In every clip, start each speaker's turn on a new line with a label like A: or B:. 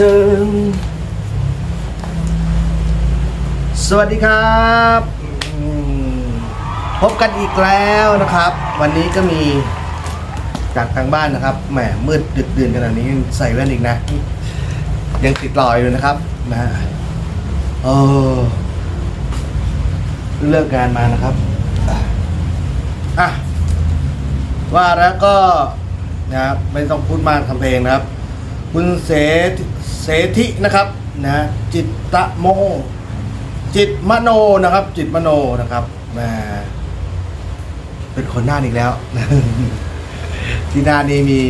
A: ถึงสวัสดีครับ พบกันอีกแล้วนะครับ วันนี้ก็มีจากทางบ้านนะครับ แหมมืดดึกดื่นขนาดนี้ใส่แว่นอีกนะ ยังติดรอยอยู่นะครับนะเออเลิกงานมานะครับอะว่าแล้วก็นะครับไม่ต้องพูดมากทำเพลงนะครับ คุณเส เสธินะครับนะจิตตะโม จิตมโนนะครับ จิตมโนนะครับมาเป็นคนหน้าอีกแล้ว ที่หน้านี้มี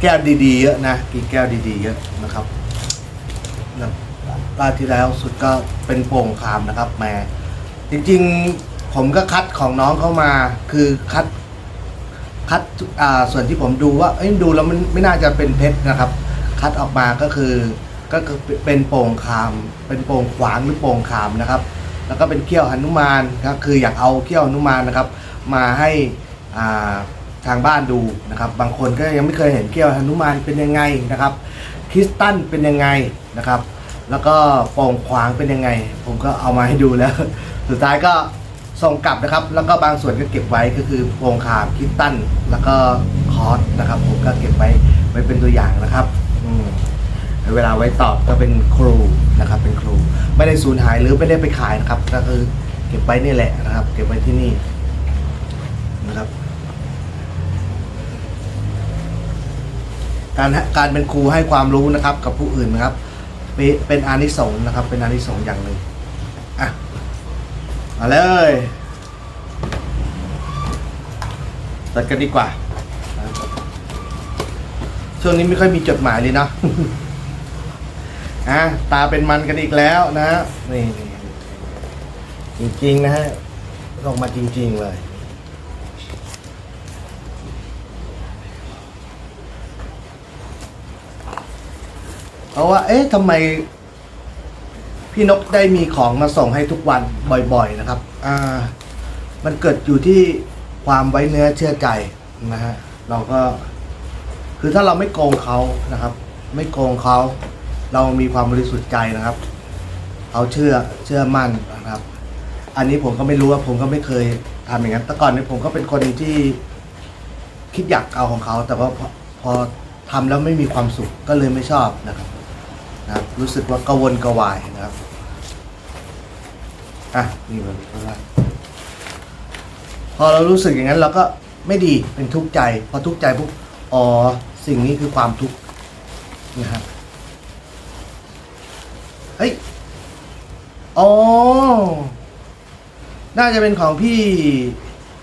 A: แก้วดีๆเยอะนะกินแก้วดีๆเยอะนะครับนะรอบที่แล้วสุดก็เป็นโป่งคามนะครับแมาจริงๆผมก็คัดของน้องเข้ามา คือคัดคัดอ่าส่วนที่ผมดูว่าดูแล้วมันไม่น่าจะเป็นเพชรนะครับ คัดออกมาก็คือก็คือเป็นโป่งคาม เป็นโป่งขวางหรือโป่งคามนะครับ แล้วก็เป็นเขี้ยวหนุมานครับคืออยากเอาเขี้ยวหนุมานนะครับ มาให้อ่าทางบ้านดูนะครับ บางคนก็ยังไม่เคยเห็นเขี้ยวหนุมานเป็นยังไงนะครับคริสตันเป็นยังไงนะครับ แล้วก็โป่งขวางเป็นยังไง ผมก็เอามาให้ดูแล้ว สุดท้ายก็ส่งกลับนะครับ แล้วก็บางส่วนก็เก็บไว้ก็คือโป่งขามคริสตันแล้วก็คอร์สนะครับ ผมก็เก็บไว้ไว้เป็นตัวอย่างนะครับ เวลาไว้ตอบก็เป็นครูนะครับเป็นครู ไม่ได้สูญหายหรือไม่ได้ไปขายนะครับ ก็คือเก็บไว้นี่แหละนะครับ เก็บไว้ที่นี่นะครับการการเป็นครูให้ความรู้นะครับ กับผู้อื่นนะครับ เป็นอานิสงส์นะครับ เป็นอานิสงส์อย่างหนึ่งอะมาเลยตัดกันดีกว่า ช่วงนี้ไม่ค่อยมีจดหมายเลยเนาะ อะตาเป็นมันกันอีกแล้วนะนี่จริงๆนะฮะลงมาจริง ๆ เลยเพราะว่า เอ๊ะทำไม พี่นกได้มีของมาส่งให้ทุกวันบ่อย ๆ นะครับ อ่า มันเกิดอยู่ที่ความไว้เนื้อเชื่อใจนะฮะ เราก็ คือถ้าเราไม่โกงเขานะครับ ไม่โกงเขา เรามีความบริสุทธิ์ใจนะครับ เขาเชื่อเชื่อมั่นนะครับ อันนี้ผมก็ไม่รู้ว่าผมก็ไม่เคยทำอย่างนั้นแต่ก่อนนี้ผมก็เป็นคนที่คิดอยากเอาของเขา แต่ว่าพอพอทำแล้วไม่มีความสุขก็เลยไม่ชอบนะครับนะครับ รู้สึกว่ากระวนกระวายนะครับอะนี่มันก็ว่าพอเรารู้สึกอย่างนั้นเราก็ไม่ดีเป็นทุกข์ใจ พอทุกข์ใจปุ๊บอ๋อสิ่งนี้คือความทุกข์นะครับ เฮ้ยอ๋อ น่าจะเป็นของพี่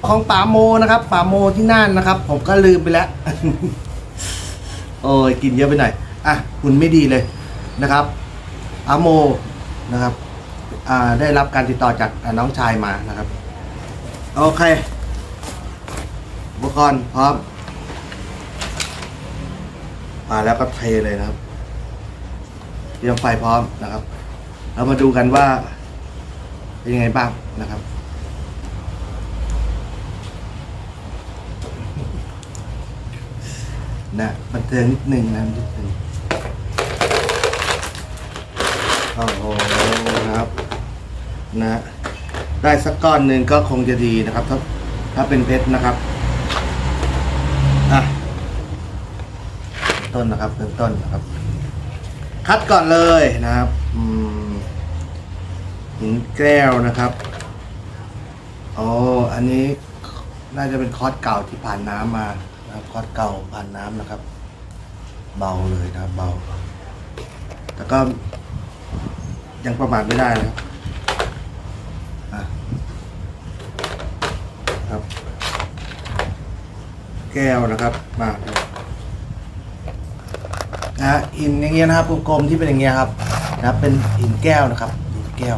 A: ของป่าโมนะครับป่าโมที่น่านนะครับ ผมก็ลืมไปแล้ว โอ้ยกินเยอะไปหน่อยอะคุณไม่ดีเลยนะครับอาโมนะครับอ่าได้รับการติดต่อจากน้องชายมานะครับ โอเคอุปกรณ์พร้อมมาแล้วก็เทเลยนะครับ เตรียมไฟพร้อมนะครับ เรามาดูกันว่าเป็นยังไงบ้างนะครับนะบันเทิงนิดหนึ่งนะนิดหนึ่งโอ้โหนะครับนะได้สักก้อนหนึ่งก็คงจะดีนะครับ ถ้าถ้าเป็นเพชรนะครับอะต้นนะครับเริ่มต้นนะครับ คัดก่อนเลยนะครับหินแก้วนะครับอ๋ออันนี้น่าจะเป็นคอร์สเก่าที่ผ่านน้ำมานะครับคอร์สเก่าผ่านน้ำนะครับ เบาเลยนะครับเบา แต่ก็ยังประมาทไม่ได้นะครับครับ แก้วนะครับมาครับ นะฮะหินอย่างเงี้ยนะครับกลมๆที่เป็นอย่างเงี้ยครับนะเป็นหินแก้วนะครับหินแก้ว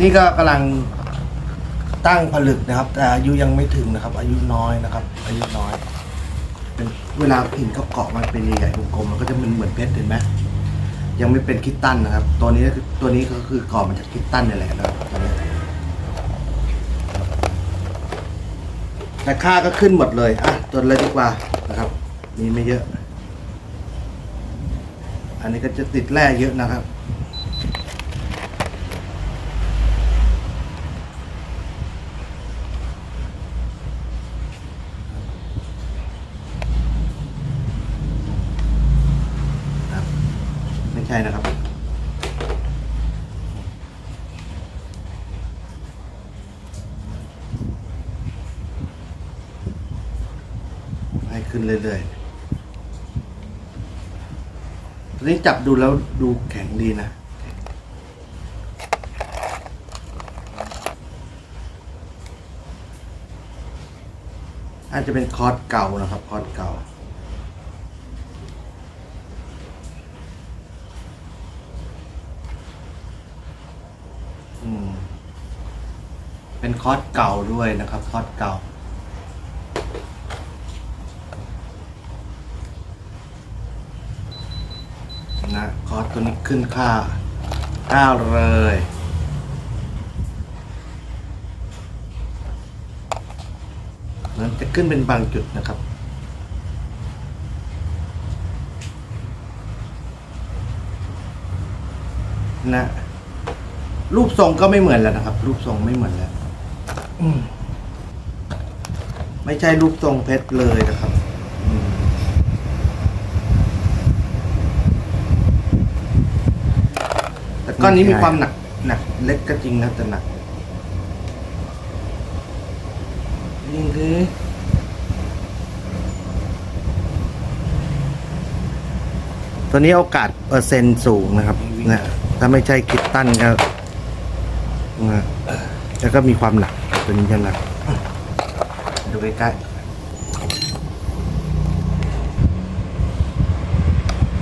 A: นี่ก็กำลังตั้งผลึกนะครับ แต่อายุยังไม่ถึงนะครับ อายุน้อยนะครับ อายุน้อย เป็นเวลาหินเขาเกาะมันเป็นใหญ่ๆกลมๆมันก็จะเหมือนเหมือนเพชรเห็นไหมยังไม่เป็นคริสตันนะครับ ตัวนี้ตัวนี้ก็คือก่อมาจากคริสตันนี่แหละนะครับตัวนี้ แต่ค่าก็ขึ้นหมดเลย อะตัวเลยดีกว่านะครับ มีไม่เยอะ อันนี้ก็จะติดแร่เยอะนะครับครับ ไม่ใช่นะครับ ให้ขึ้น เรื่อยๆตัวนี้จับดูแล้วดูแข็งดีนะ อาจจะเป็นคอร์สเก่านะครับ คอร์สเก่าอืมเป็นคอร์สเก่าด้วยนะครับคอร์สเก่า นะ คอร์สตัวนี้ขึ้นค่าก้าวเลยมันจะขึ้นเป็นบางจุดนะครับนะรูปทรงก็ไม่เหมือนแล้วนะครับ รูปทรงไม่เหมือนแล้วอืมไม่ใช่รูปทรงเพชรเลยนะครับอืม แต่ ก้อนนี้มีความหนักหนักเล็กก็จริงนะแต่หนักนี่คือตัวนี้โอกาสเปอร์เซ็นต์สูงนะครับนะถ้าไม่ใช่คิดตั้นก็นะแล้วก็มีความหนักตัวนี้จะหนักดูใกล้ๆ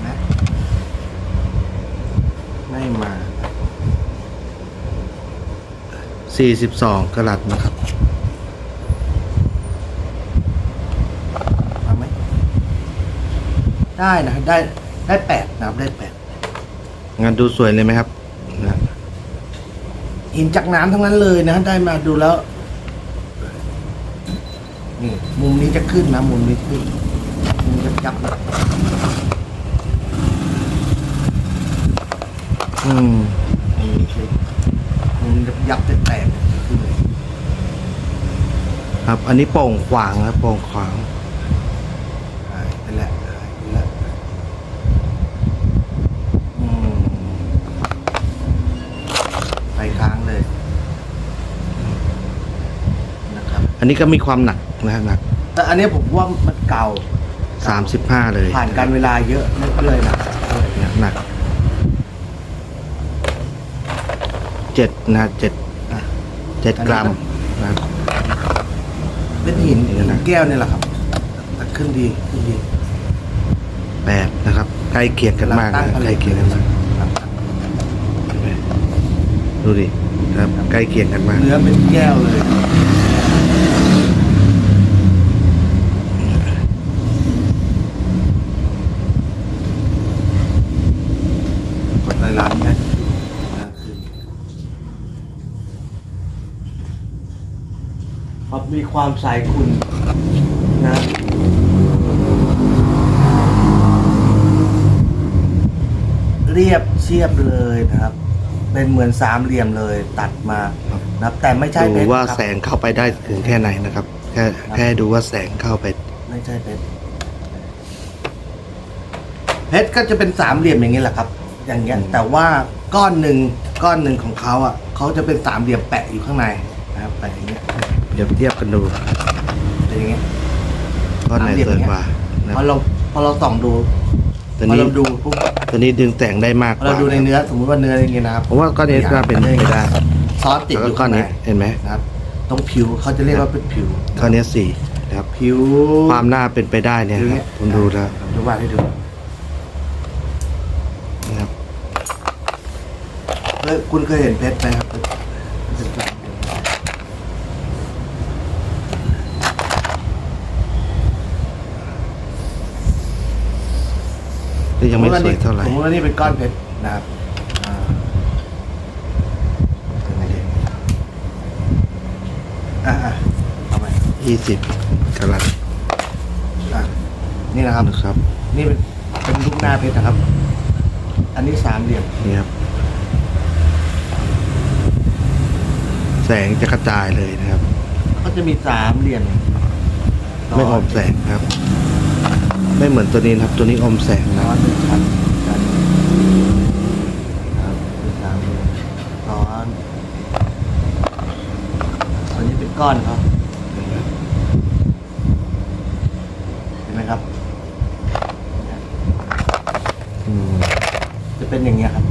A: นะไม่มา 42กะรัตนะครับมาไหมได้นะได้ได้แปดนะครับได้แปดงานดูสวยเลยไหมครับนะหินจากน้ำทั้งนั้นเลยนะ ได้มาดูแล้วนี่มุมนี้จะขึ้นนะ มุมนี้ขึ้นมุมจะยับนะอืมมุมนี้ขึ้นมุมจะ ยับจะแตกขึ้นเลยครับ อันนี้โป่งขวางครับโป่งขวางหายไปแล้วหายไปแล้วอืมไปค้างเลยนะครับ
B: อันนี้ก็มีความหนักนะฮะหนัก
A: แต่อันนี้ผมว่ามันเก่า
B: สามสิบห้าเลย
A: ผ่านการเวลาเยอะไม่เรื่อยๆนะ
B: หนัก เจ็ดนะฮะเจ็ด
A: อะ
B: เจ็ดกรัมนะครับ
A: เป็นหิน
B: เดี๋
A: หิ
B: ยวนนะ
A: แก้วนี่แหละครับแต่ขึ้นดีขึ้นดี
B: แปดนะครับใกล้เคียงกันมาก
A: ตั้
B: นะ
A: งผ
B: ใก
A: ลิ
B: ล้
A: ต
B: เคียงกันมาก
A: ครับ
B: เห็นไหมดูดิครับใกล้เคียงกันมาก
A: เนื้อเป็นแก้วเลยกดในร้านเนี้ยนะขึ้น เพราะมีความใสคุณนะเรียบเชียบเลยนะครับ เป็นเหมือนสามเหลี่ยมเลยตัดมานะครับ แต่ไม่ใช่เพ
B: ดู
A: ชร
B: ว่า
A: นะครับ
B: แสงเข้าไปได้ถึงแค่ไหนนะครับ แค่แค่ดูว่าแสงเข้าไป
A: ไม่ใช่เพชรเพชรก็จะเป็นสามเหลี่ยมอย่างนี้แหละครับ อย่างเงี้ยแต่ว่าก้อนหนึ่งก้อนหนึ่งของเขาอะเขาจะเป็นสามเหลี่ยมแปะอยู่ข้างในนะครับแปะอย่างเงี้ย
B: เดี๋ยวเทียบกันดู
A: เป็นอย่างเงี้ย
B: ก้อนไหนสวยกว่านะ
A: พอเราพอเราส่องดู
B: ตัว
A: พอ
B: นี้
A: เราดูปุ๊บ
B: ตัวนี้ดึงแต่งได้มาก
A: พ
B: ก
A: อเรา
B: ว่า
A: ดูในเนื้อสมมติว่าเนื้ออย่างเงี้ยนะครับ
B: ผมว่าก้อนนี้น่าเป็นไปได้
A: ซอสติด
B: แล้ว
A: อ
B: ก็
A: ยู่
B: ก้อ
A: ข้านงใน
B: นี้เห็นไหม
A: นะครับ ตรงผิวเขาจะเรียกว่าเป็นผิว
B: ก้อนนี้สี่นะครับ
A: ผิว
B: ความน่าเป็นไปได้เนี่ยครับผมดูแล้ว
A: ดูวาดให้ดู
B: นะครับ
A: เฮ้ยคุณเคยเห็นเพชรไหมครับเป็นแบบ
B: ก็ยังไม่สวยเท่าไหร่
A: สมมติว่านี่เป็นก้อนเพชรนะครับอ่าเป็นไงดีอะอะเอาไป
B: ยี่สิบกรัต
A: อะนี่นะครับ
B: นะครับ
A: นี่เป็นเป็นลูกหน้าเพชรนะครับ อันนี้สามเหลี่ยม
B: นี่ครับ แสงจะกระจายเลยนะครับ
A: ก็จะมีสามเหลี่ยม
B: ไม่อมแสงครับ ไม่เหมือนตัวนี้นะครับ ตัวนี้อมแสง
A: ซ้
B: นะ
A: อนเป็นชั้นชั้นครับเป็นสามเหลี่ยมซ้อนอันนี้เป็นก้อนครับเห็นไหมครับ
B: อืม
A: จะเป็นอย่างเงี้ยครับ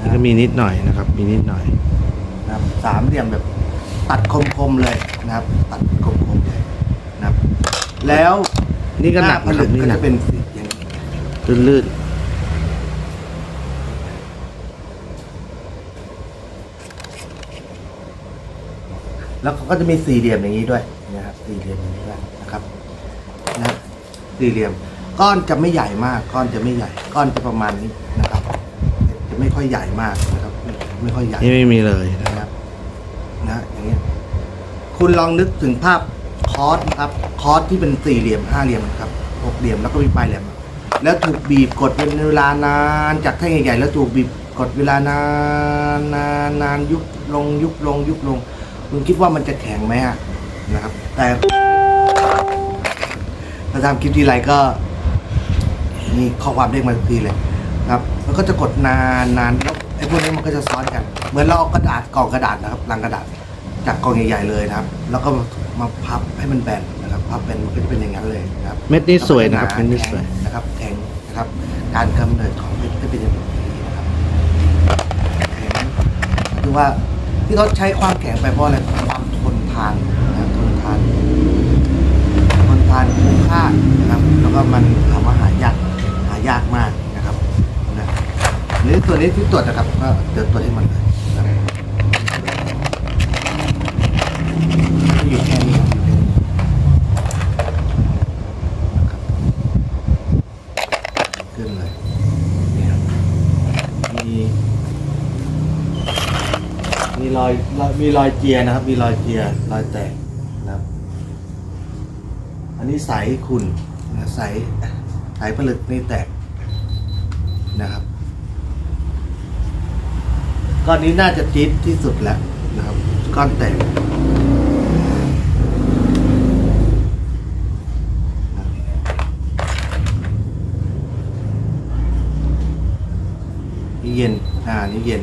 B: นี่ก็มีนิดหน่อยนะครับ มีนิดหน่อย
A: นะครับสามเหลี่ยมแบบตัดคมๆเลยนะครับ ตัดคมๆเลยนะครับ แล้ว
B: นี่ก็หนัก
A: ผ
B: นะค
A: ลึ
B: รับ
A: ก
B: นี่
A: ก็
B: หนั
A: จะ
B: ก
A: เป็นสีอย่างนี้
B: ลื่น
A: แล้วเขาก็จะมีสี่เหลี่ยมอย่างนี้ด้วยนะครับสี่เหลี่ยมอย่างนี้ด้วยนะครับนะสี่เหลี่ยม ก้อนจะไม่ใหญ่มาก ก้อนจะไม่ใหญ่ ก้อนจะประมาณนี้นะครับ จะไม่ค่อยใหญ่มากนะครับ ไม่ค่อยใหญ่
B: ๆนี่ไม่มีเลยนะ
A: นะครับ นะอย่างเงี้ยคุณลองนึกถึงภาพ คอร์สนะครับคอร์สที่เป็นสี่เหลี่ยมห้าเหลี่ยมนะครับหกเหลี่ยมแล้วก็มีปลายเหลี่ยมแล้วถูกบีบกดเป็นเวลานานจากแท่งใหญ่ๆแล้วถูกบีบกดเวลานานนานนานยุบลงยุบลงยุบลงคุณคิดว่ามันจะแข็งไหมอะนะครับ แต่ถ้าทำคลิปทีไรก็มีข้อความเด้งมาทุกทีเลยนะครับแล้วก็จะกดนานนานแล้วไอ้พวกนี้มันก็จะซ้อนกัน เหมือนเราเอากระดาษกล่องกระดาษนะครับลังกระดาษ จากกล่องใหญ่ๆเลยนะครับ แล้วก็มาพับให้มันแบนนะครับ พับแบนมันก็จะเป็นอย่างนั้นเลยนะครับ
B: เม็ดนี้สวยนะครับเม็ดนี้สวย
A: นะครับแข็งนะครับ การกำเนิดของเพชรก็เป็นอย่างนี้นะครับแข็งคือว่าที่เขาใช้ความแข็งไปเพราะอะไรความทนทานนะครับทนทานทนทานคุ้มค่านะครับ แล้วก็มันถามว่าหายากหายากมากนะครับนะหรือตัวนี้ที่ตรวจนะครับ ก็เดี๋ยวตรวจให้มันเลยนะครับ อยู่แค่นี้ครับอยู่แค่นี้ขึ้นเลยเนี่ยครับมีมีรอยมีรอยเจียร์นะครับ มีรอยเจียรอยแตกนะครับ อันนี้ใสขุ่นนะใสใสผลึกนี่แตกนะครับก้อนนี้น่าจะจี๊ดที่สุดแล้วนะครับ ก้อนแตก นี่เย็น อ่านี่เย็น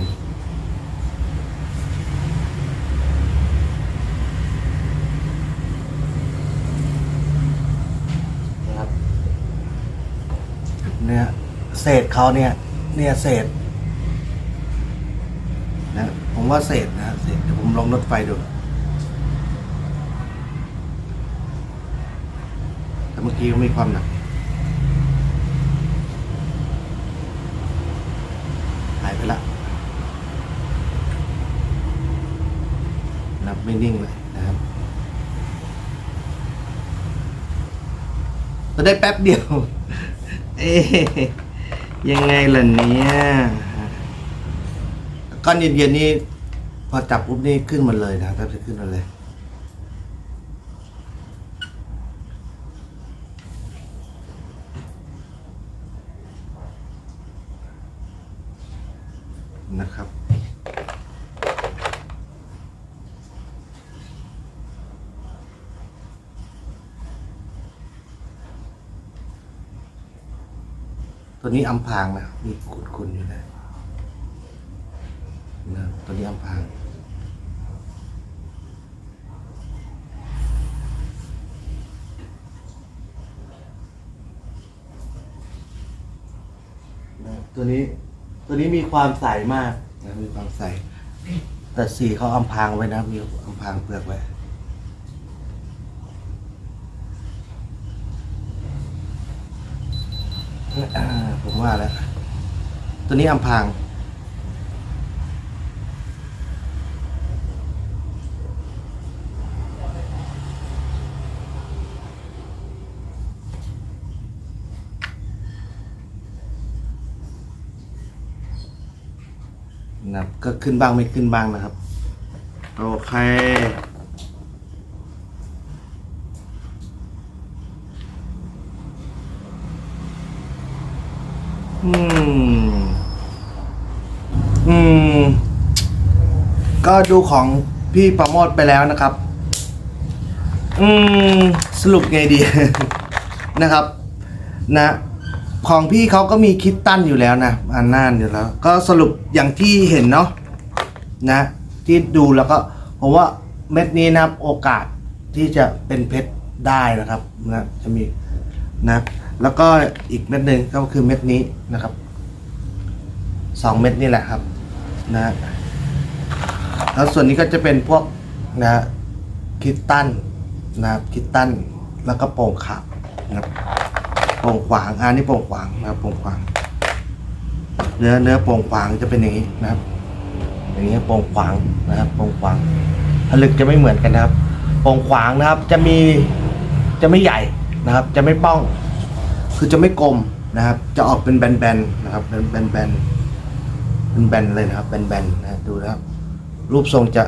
A: นะครับ เนี่ยเศษเขาเนี่ย เนี่ยเศษ นะ ผมว่าเศษนะเศษเดี๋ยวผมลองรถไฟดู แต่เมื่อกี้มีความหนักหายไปละนับ ไม่นิ่งเลยนะครับเราได้แป๊บเดียว เอ๊ยังไงล่ะเนี่ยก้อนเย็นๆนี่พอจับปุ๊บนี่ขึ้นมาเลยนะแป๊บจะขึ้นมาเลย ตัวนี้อำพางนะมีขุนๆอยู่นะนะตัวนี้อำพางนะตัวนี้ตัวนี้มีความใสมากนะมีความใส แต่สีเขาอำพางไว้นะ มีอำพางเปลือกไว้ อ่าผม ว่าแล้ว ตัวนี้อำพางนะครับก็ขึ้นบ้างไม่ขึ้นบ้างนะครับ โอเค อืม อืม ก็ดูของพี่ประโมทไปแล้วนะครับ อืม สรุปไงดี นะครับ นะ ของพี่เขาก็มีคิดตั้นอยู่แล้วนะอันน่านอยู่แล้ว ก็สรุปอย่างที่เห็นเนาะนะ ที่ดูแล้วก็ผมว่าเม็ดนี้นะครับ โอกาสที่จะเป็นเพชรได้นะครับ นะ จะมีนะ แล้วก็อีกเม็ดหนึ่งก็คือเม็ดนี้นะครับสองเม็ดนี่แหละครับนะแล้วส่วนนี้ก็จะเป็นพวกนะคิดตั้นนะครับคิดตั้นแล้วก็โป่งขาวนะครับโป่งขวางอันนี้โป่งขวางนะครับโป่งขวาง เนื้อเนื้อโป่งขวางจะเป็นอย่างนี้นะครับ อย่างนี้โป่งขวางนะครับโป่งขวางผลึกจะไม่เหมือนกันนะครับโป่งขวางนะครับจะมีจะไม่ใหญ่นะครับ จะไม่ป้อง คือจะไม่กลมนะครับ จะออกเป็นแบนๆนะครับเป็นแบนๆเป็นแบนเลยนะครับแบนๆนะดูนะครับ รูปทรงจะ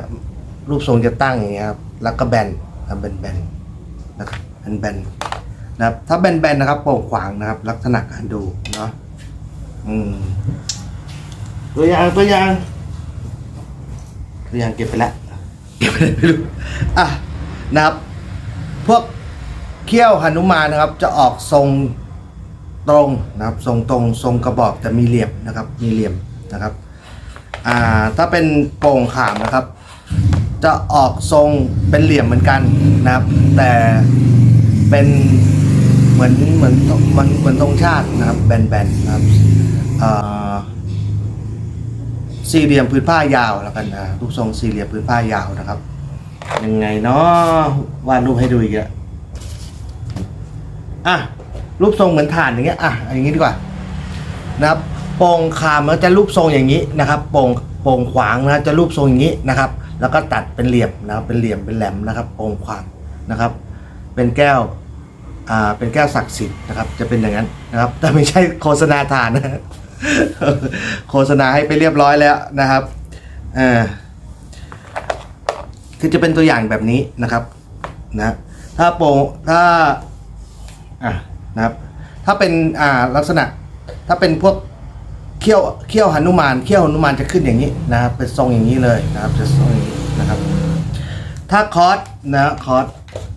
A: รูปทรงจะตั้งอย่างเงี้ยครับแล้วก็แบนนะครับแบนๆนะครับแบนๆนะครับ ถ้าแบนๆนะครับโป่งขวางนะครับ ลักษณะการดูเนาะอืมตัวอย่างตัวอย่างตัวอย่างเก็บไปแล้วเก็บไปแล้วไม่รู้อะนะครับ พวกเขี้ยวหนุมานนะครับ จะออกทรง ตรงนะครับทรงตรงทรงกระบอกแต่มีเหลี่ยมนะครับ มีเหลี่ยมนะครับอ่าถ้าเป็นโป่งขามนะครับ จะออกทรงเป็นเหลี่ยมเหมือนกันนะครับ แต่เป็นเหมือนเหมือนเหมือนเหมือนธงชาตินะครับแบนๆนะครับอ่าสี่เหลี่ยมพื้นผ้ายาวแล้วกันนะรูปทรงสี่เหลี่ยมพื้นผ้ายาวนะครับ ยังไงเนาะวาดรูปให้ดูอีกอะอะ รูปทรงเหมือนฐานอย่างเงี้ยอะอย่างงี้ดีกว่านะครับโป่งขามมันจะรูปทรงอย่างนี้นะครับโป่งโป่งขวางนะจะรูปทรงอย่างนี้นะครับ แล้วก็ตัดเป็นเหลี่ยมนะครับเป็นเหลี่ยมเป็นแหลมนะครับโป่งขวางนะครับ เป็นแก้วอ่าเป็นแก้วศักดิ์สิทธิ์นะครับ จะเป็นอย่างนั้นนะครับ แต่ไม่ใช่โฆษณาทานนะโฆษณาให้ไปเรียบร้อยแล้วนะครับเออคือจะเป็นตัวอย่างแบบนี้นะครับนะถ้าโป่งถ้าอะ นะครับถ้าเป็นอ่าลักษณะถ้าเป็นพวกเขี้ยวเขี้ยวหนุมานเขี้ยวหนุมานจะขึ้นอย่างนี้นะครับเป็นทรงอย่างนี้เลยนะครับจะทรงอย่างนี้นะครับ ถ้าคอร์สนะคอร์ส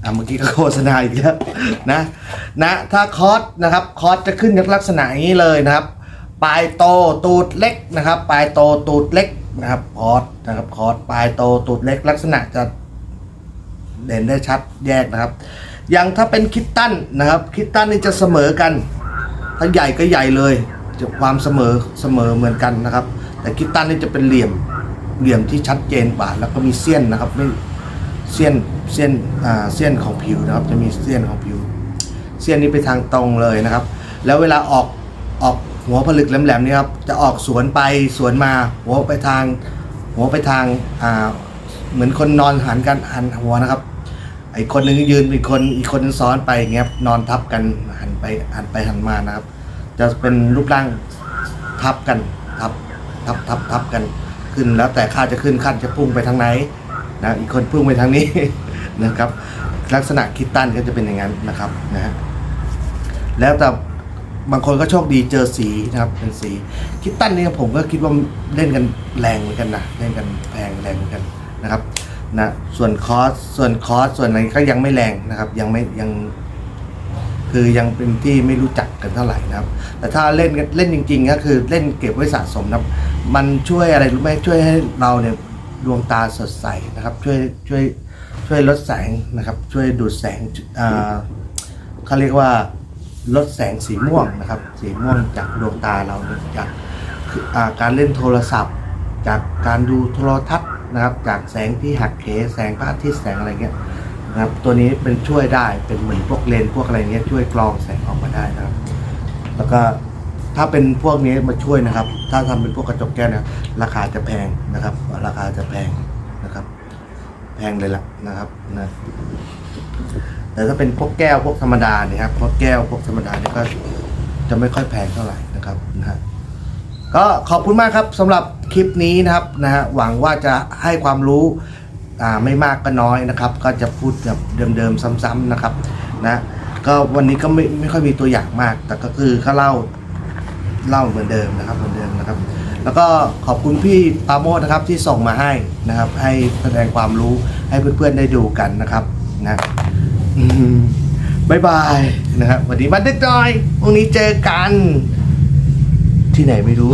A: อ่าเมื่อกี้ก็โฆษณาอีกแล้วนะนะถ้าคอร์สนะครับคอร์สจะขึ้นลักษณะอย่างนี้เลยนะครับ ปลายโตตูดเล็กนะครับ ปลายโตตูดเล็กนะครับคอร์สนะครับคอร์สปลายโตตูดเล็กลักษณะจะเด่นได้ชัดแยกนะครับ อย่างถ้าเป็นคิตตันนะครับ คิตตันนี่จะเสมอกัน ถ้าใหญ่ก็ใหญ่เลยจะความเสมอเสมอเหมือนกันนะครับ แต่คิตตันนี่จะเป็นเหลี่ยมเหลี่ยมที่ชัดเจนกว่า แล้วก็มีเส้นนะครับไม่เส้นเส้นอ่าเส้นของผิวนะครับ จะมีเส้นของผิวเส้นนี้ไปทางตรงเลยนะครับ แล้วเวลาออกออกหัวผลึกแหลมๆนี่ครับจะออกสวนไปสวนมาหัวไปทาง หัวไปทางอ่าเหมือนคนนอนหันกันหันหัวนะครับ ไอ้คนหนึ่งยืนอีกคนอีกคนนึงซ้อนไปอย่างเงี้ยนอนทับกันหันไปหันไปหันมานะครับ จะเป็นรูปร่างทับกันทับทับทับทับกันขึ้นแล้วแต่ข้าจะขึ้นขั้นจะพุ่งไปทางไหนนะอีกคนพุ่งไปทางนี้นะครับ ลักษณะคิดตันก็จะเป็นอย่างนั้นนะครับนะฮะแล้วแต่บางคนก็โชคดีเจอสีนะครับเป็นสีคิดตันเนี่ยผมก็คิดว่าเล่นกันแรงเหมือนกันนะเล่นกันแพงแรงเหมือนกันนะครับ นะส่วนคอสส่วนคอสส่วนอะไรก็ยังไม่แรงนะครับ ยังไม่ยัง คือยังเป็นที่ไม่รู้จักกันเท่าไหร่นะครับ แต่ถ้าเล่นเล่นจริงๆก็คือเล่นเก็บไว้สะสมนะครับ มันช่วยอะไรรู้ไหมช่วยให้เราเนี่ยดวงตาสดใสนะครับ ช่วยช่วยช่วยลดแสงนะครับ ช่วยดูดแสงอ่าเขาเรียกว่าลดแสงสีม่วงนะครับ สีม่วงจากดวงตาเราจากคืออ่าการเล่นโทรศัพท์ จากการดูโทรทัศน์ นะครับ จากแสงที่หักเหแสงพระอาทิตย์แสงอะไรเงี้ยนะครับ ตัวนี้เป็นช่วยได้เป็นเหมือนพวกเลนพวกอะไรเงี้ยช่วยกรองแสงออกมาได้นะครับ แล้วก็ถ้าเป็นพวกนี้มาช่วยนะครับ ถ้าทำเป็นพวกกระจกแก้วเนะราคาจะแพงนะครับ ราคาจะแพงนะครับ แพงเลยล่ะนะครับนะแต่ถ้าเป็นพวกแก้วพวกธรรมดาเนี่ยครับพวกแก้วพวกธรรมดาเนี่ยก็จะไม่ค่อยแพงเท่าไหร่นะครับนะฮะ ก็ขอบคุณมากครับสำหรับคลิปนี้นะครับนะฮะหวังว่าจะให้ความรู้อ่าไม่มากก็น้อยนะครับ ก็จะพูดแบบเดิมๆซ้ำๆนะครับนะก็วันนี้ก็ไม่ไม่ค่อยมีตัวอย่างมาก แต่ก็คือเขาเล่าเล่าเหมือนเดิมนะครับเหมือนเดิมนะครับ แล้วก็ขอบคุณพี่ปาโมทนะครับที่ส่งมาให้นะครับ ให้แสดงความรู้ให้เพื่อนๆได้ดูกันนะครับนะบายบายนะครับวันนี้วันเด็กจอยพรุ่งนี้เจอกัน ที่ไหนไม่รู้